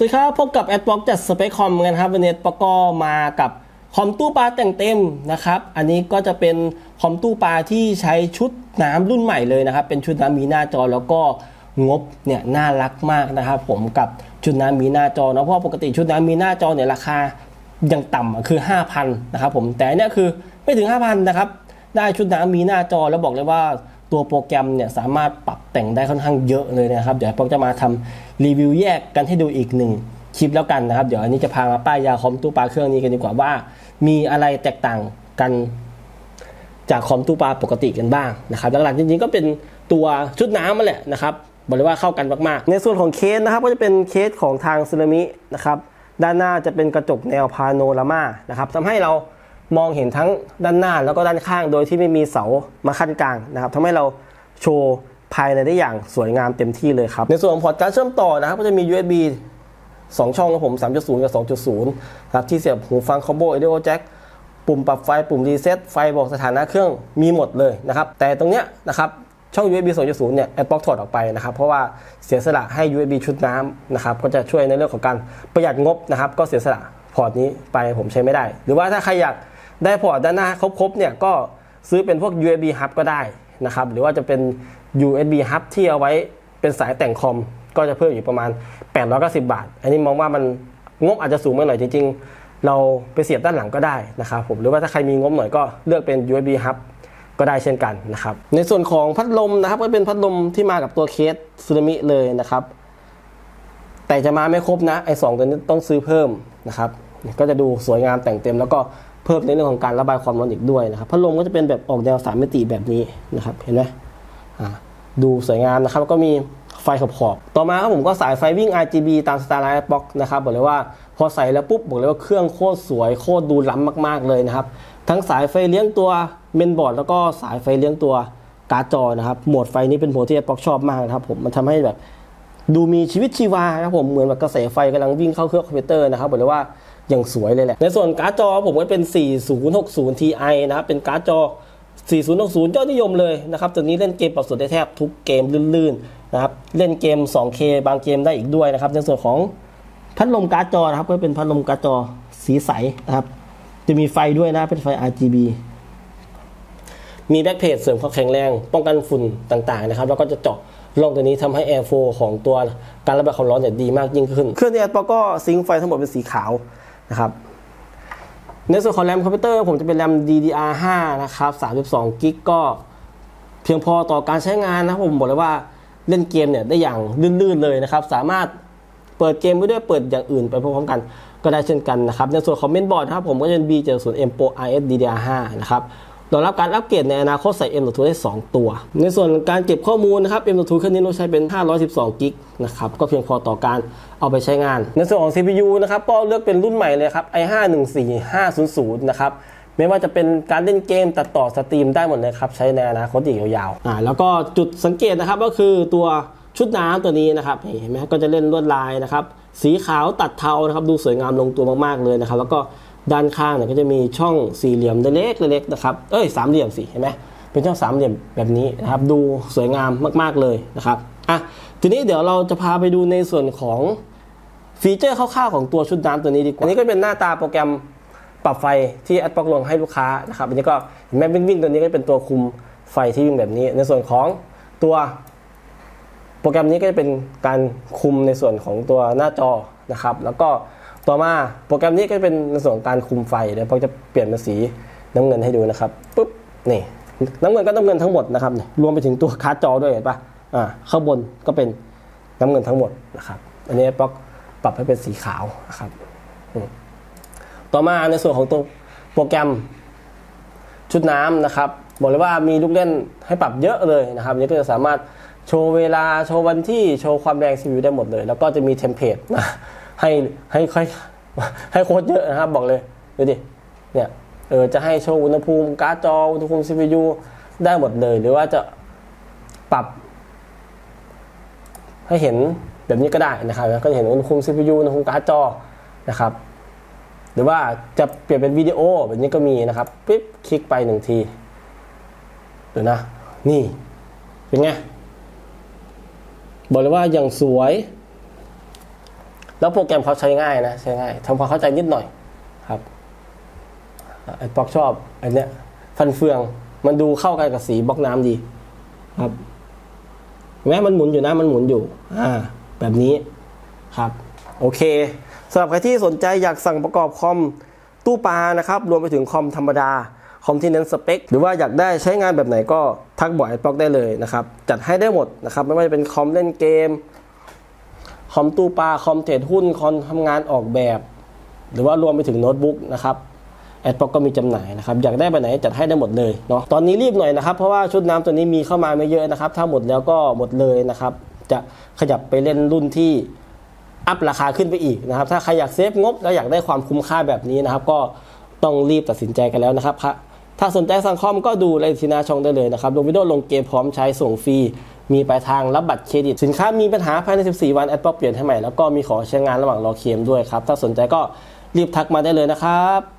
สวัสดีครับพบกับแอดบล็อกจัดสเปคคอมกันครับวันนี้ปก็มากับคอมตู้ปลาแต่งเต็มนะครับ อันนี้ก็จะเป็นคอมตู้ปลาที่ใช้ชุดน้ำรุ่นใหม่เลยนะครับ เป็นชุดน้ำมีหน้าจอแล้วก็งบเนี่ยน่ารักมากนะครับผมกับชุดน้ำมีหน้าจอเนาะเพราะปกติชุดน้ำมีหน้าจอเนี่ยราคายังต่ำคือ 5,000นะครับผมแต่เนี่ยคือไม่ถึง 5,000นะครับได้ชุดน้ำมีหน้าจอแล้วบอกเลยว่า ตัวโปรแกรมเนี่ยสามารถปรับแต่งได้ค่อนข้างเยอะเลยนะครับ เดี๋ยวผมจะมาทำรีวิวแยกกันให้ดูอีกหนึ่งคลิปแล้วกันนะครับ เดี๋ยวอันนี้จะพามาป้ายยาคอมตู้ปลาเครื่องนี้กันดีกว่าว่า มีอะไรแตกต่างกันจากคอมตู้ปลาปกติกันบ้างนะครับหลักๆจริงๆก็เป็นตัวชุดน้ำมาแหละนะครับบอกเลยว่าเข้ากันมากๆ ในส่วนของเคสนะครับก็จะเป็นเคสของทางซึนามินะครับด้านหน้าจะเป็นกระจกแนวพาโนรามานะครับทำให้เรา มองเห็นทั้งด้านหน้าแล้วก็ด้านข้างโดยที่ไม่มีเสามาขั้นกลางนะครับทำให้เราโชว์ภายในได้อย่างสวยงามเต็มที่เลยครับ ในส่วนของพอร์ตการเชื่อมต่อนะครับก็จะมี USB 2 ช่องครับผม 3.0 กับ 2.0 ครับที่เสียบหูฟังคอมโบ audio jack ปุ่มปรับไฟปุ่มรีเซ็ตไฟบอกสถานะเครื่องมีหมดเลยนะครับ แต่ตรงเนี้ยนะครับช่อง USB 2.0 เนี่ยแอดบล็อกถอดออกไปนะครับ เพราะว่าเสียสละให้ USB ชุดน้ำนะครับ ก็จะช่วยในเรื่องของการประหยัดงบนะครับ ก็เสียสละพอร์ตนี้ไปผมใช้ไม่ได้ หรือว่าถ้าใครอยาก ได้พอร์ตด้านหน้าครบๆเนี่ยก็ซื้อเป็นพวก USB hub ก็ได้นะครับ หรือว่าจะเป็น USB hub ที่เอาไว้เป็นสายแต่งคอม ก็จะเพิ่มอยู่ประมาณ 890 บาท อันนี้มองว่ามันงบอาจจะสูงไปหน่อยจริง ๆ เราไปเสียบด้านหลังก็ได้นะครับผมหรือว่าถ้าใครมีงบหน่อยก็เลือกเป็น USB hub ก็ได้เช่นกันนะครับ ในส่วนของพัดลมนะครับ ก็เป็นพัดลมที่มากับตัวเคสซูนามิเลยนะครับ แต่จะมาไม่ครบนะไอ้สองตัวนี้ต้องซื้อเพิ่มนะครับ ก็จะดูสวยงามแต่งเต็มแล้วก็ เพิ่มในเรื่องของการระบายความร้อนอีกด้วยนะครับพัดลมก็จะเป็นแบบออกแนวสามมิติแบบนี้นะครับเห็นไหมดูสวยงามนะครับก็มีไฟขอบขอบต่อมาครับผมก็สายไฟวิ่ง RGB ตามสไตล์ไลท์บ็อกนะครับบอกเลยว่าพอใส่แล้วปุ๊บบอกเลยว่าเครื่องโคตรสวยโคตรดูล้ำมาก ๆเลยนะครับ ทั้งสายไฟเลี้ยงตัวเมนบอร์ดแล้วก็สายไฟเลี้ยงตัวการ์ดจอนะครับโหมดไฟนี้เป็นโหมดที่ป๊อกชอบมากนะครับผมมันทำให้แบบดูมีชีวิตชีวาครับผมเหมือนแบบกระแสไฟกำลังวิ่งเข้าเครื่องคอมพิวเตอร์นะครับบอกเลยว่า อย่างสวยเลยแหละ ในส่วนการ์ดจอผมก็เป็น 4060 Ti นะครับเป็นการ์ดจอ 4060 ยอดนิยมเลยนะครับตัวนี้เล่นเกมปรับสดได้แทบทุกเกมลื่นๆนะครับเล่นเกม 2K บางเกมได้อีกด้วยนะครับ ในส่วนของพัดลมการ์ดจอนะครับก็เป็นพัดลมการ์ดจอสีใสนะครับ จะมีไฟด้วยนะเป็นไฟ RGB มีแบ็กเพจเสริมความแข็งแรง ป้องกันฝุ่นต่างๆนะครับ แล้วก็จะเจาะร่องตัวนี้ทำให้แอร์โฟของตัวการระบายความร้อนเนี่ยดีมากยิ่งขึ้น เครื่องที่แอดปอก็ซิงค์ไฟทั้งหมดเป็นสีขาว นะครับในส่วนของแรมคอมพิวเตอร์ผมจะเป็นแรม DDR5 นะครับ 32กิกก็เพียงพอต่อการใช้งานนะผมบอกเลยว่าเล่นเกมเนี่ยได้อย่างลื่นๆเลยนะครับ สามารถเปิดเกมไปด้วยเปิดอย่างอื่นไปพร้อมกันก็ได้เช่นกันนะครับ ในส่วนของเมนบอร์ดนะครับผมก็จะเป็น B70M Pro IS DDR5 นะครับ รองรับการอัปเกรดในอนาคตใส่ M.2 ได้ 2 ตัว ในส่วนการเก็บข้อมูลนะครับ M.2 เครื่องนี้เราใช้เป็น 512 กิกนะครับก็เพียงพอต่อการเอาไปใช้งาน ในส่วนของ CPU นะครับก็เลือกเป็นรุ่นใหม่เลยครับ i5-14500 นะครับไม่ว่าจะเป็นการเล่นเกมตัดต่อสตรีมได้หมดเลยครับใช้ในอนาคตอีกยาวๆอ่าแล้วก็จุดสังเกตนะครับก็คือตัวชุดน้ำตัวนี้นะครับเห็นไหมก็จะเล่นลวดลายนะครับสีขาวตัดเทานะครับดูสวยงามลงตัวมากๆเลยนะครับ แล้วก็ ด้านข้างเนี่ยก็จะมีช่องสี่เหลี่ยมเล็กๆเล็กๆนะครับ เอ้ยสามเหลี่ยมสิเห็นไหมเป็นช่องสามเหลี่ยมแบบนี้นะครับ ดูสวยงามมาก ๆเลยนะครับอะทีนี้เดี๋ยวเราจะพาไปดูในส่วนของฟีเจอร์คร่าวๆของตัวชุดน้ำตัวนี้ดีกว่า อันนี้ก็เป็นหน้าตาโปรแกรมปรับไฟที่แอดบล็อกลงให้ลูกค้านะครับ อันนี้ก็เห็นไหมวิ่งๆตัวนี้ก็เป็นตัวคุมไฟที่วิ่งแบบนี้ ในส่วนของตัวโปรแกรมนี้ก็จะเป็นการคุมในส่วนของตัวหน้าจอนะครับ แล้วก็ ต่อมาโปรแกรมนี้ก็เป็นในส่วนการคุมไฟเดี๋ยวผมจะเปลี่ยนเป็นสีน้ำเงินให้ดูนะครับปุ๊บนี่น้ำเงินก็น้ำเงินทั้งหมดนะครับรวมไปถึงตัวการ์ดจอด้วยเห็นปะอ่าข้างบนก็เป็นน้ำเงินทั้งหมดนะครับอันนี้ปรับปรับให้เป็นสีขาวนะครับต่อมาในส่วนของตัวโปรแกรมชุดน้ำนะครับบอกเลยว่ามีลูกเล่นให้ปรับเยอะเลยนะครับนนี้ก็จะสามารถโชว์เวลาโชว์วันที่โชว์ความแรง CPU ได้หมดเลย แล้วก็จะมีเทมเพลตนะ ให้ให้ค่อยให้โค้ดเยอะนะครับบอกเลยดูดิเนี่ยเออจะให้โชว์อุณหภูมิการ์ดจออุณหภูมิ CPU ได้หมดเลย หรือว่าจะปรับ ให้เห็นแบบนี้ก็ได้นะครับก็จะเห็นอุณหภูมิ CPU อุณหภูมิการ์ดจอนะครับ หรือว่าจะเปลี่ยนเป็นวิดีโอแบบนี้ก็มีนะครับปิ๊บคลิกไปหนึ่งทีเดี๋ยวนะ นี่ เป็นไง บอกเลยว่าอย่างสวย แล้วโปรแกรมเขาใช้ง่ายนะใช้ง่ายทำความเข้าใจนิดหน่อยครับไอ้ปอกชอบอันเนี้ยฟันเฟืองมันดูเข้ากันกับสีบล็อกน้ำดี ครับเห็นไหมมันหมุนอยู่นะมันหมุนอยู่ อ่า แบบนี้ครับ โอเคสำหรับใครที่สนใจอยากสั่งประกอบคอมตู้ปลานะครับ รวมไปถึงคอมธรรมดา คอมที่เน้นสเปค หรือว่าอยากได้ใช้งานแบบไหนก็ทักบอกไอ้ปอกได้เลยนะครับ จัดให้ได้หมดนะครับ ไม่ว่าจะเป็นคอมเล่นเกม คอมตู้ปลาคอมเทรดหุ้นคอมทำงานออกแบบ หรือว่ารวมไปถึงโน้ตบุ๊กนะครับแอดป๊อกก็มีจำหน่ายนะครับ อยากได้แบบไหนจัดให้ได้หมดเลยเนาะตอนนี้รีบหน่อยนะครับ เพราะว่าชุดน้ำตัวนี้มีเข้ามาไม่เยอะนะครับ ถ้าหมดแล้วก็หมดเลยนะครับ จะขยับไปเล่นรุ่นที่อัพราคาขึ้นไปอีกนะครับ ถ้าใครอยากเซฟงบแล้วอยากได้ความคุ้มค่าแบบนี้นะครับ ก็ต้องรีบตัดสินใจกันแล้วนะครับถ้าสนใจสั่งคอมก็ดูเลยที่หน้าช่องได้เลยนะครับลงวิดีโอลงเกมพร้อมใช้ส่งฟรี มีปลายทางรับบัตรเครดิต สินค้ามีปัญหาภายใน 14 วันแอดป๊อปเปลี่ยนให้ใหม่แล้วก็มีขอใช้งานระหว่างรอเคลมด้วยครับ ถ้าสนใจก็รีบทักมาได้เลยนะครับ